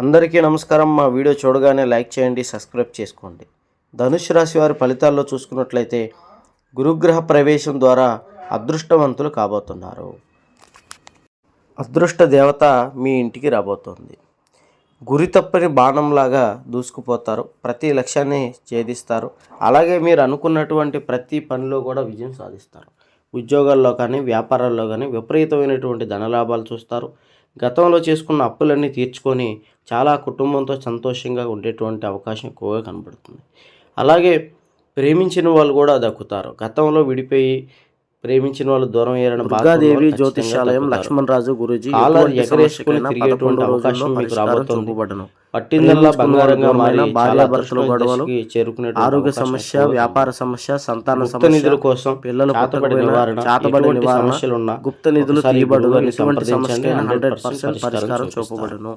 అందరికీ నమస్కారం. మా వీడియో చూడగానే లైక్ చేయండి సబ్స్క్రైబ్ చేసుకోండి. ధనుష్ రాశి వారి ఫలితాల్లో చూసుకున్నట్లయితే గురుగ్రహ ప్రవేశం ద్వారా అదృష్టవంతులు కాబోతున్నారు. అదృష్ట దేవత మీ ఇంటికి రాబోతోంది. గురి తప్పని బాణంలాగా దూసుకుపోతారు ప్రతి లక్ష్యాన్ని ఛేదిస్తారు. అలాగే మీరు అనుకున్నటువంటి ప్రతి పనిలో కూడా విజయం సాధిస్తారు. ఉద్యోగాల్లో కానీ వ్యాపారాల్లో కానీ విపరీతమైనటువంటి ధనలాభాలు చూస్తారు. గతంలో చేసుకున్న అప్పులన్నీ తీర్చుకొని చాలా కుటుంబంతో సంతోషంగా ఉండేటువంటి అవకాశం ఎక్కువగా కనబడుతుంది. అలాగే ప్రేమించిన వాళ్ళు కూడా దక్కుతారు గతంలో విడిపోయి ప్రేమించిన వాళ్ళు దూరం అయ్యారని దుర్గాదేవి జ్యోతిష్యాలయం లక్ష్మణ్ రాజు గురుజీ కాలర్ ఎగరేసుకుని తిరిగేటువంటి 11 అవకాశం మీకు రాబోతోంది. పట్టిందల్లా బంగారంగా మారి భార్యాభర్తల గొడవలు, చేరుకునే ఆరోగ్య సమస్య వ్యాపార సమస్య సంతాన సమస్య నిధుల కోసం పిల్లల పుట్టకపోయినా, నివారణ చేతబడి నివారణ సమస్యలున్నా గుప్త నిధులు సమస్యకైనా 100% హండ్రెడ్ పర్సెంట్ పరిష్కారం. చూపబడును.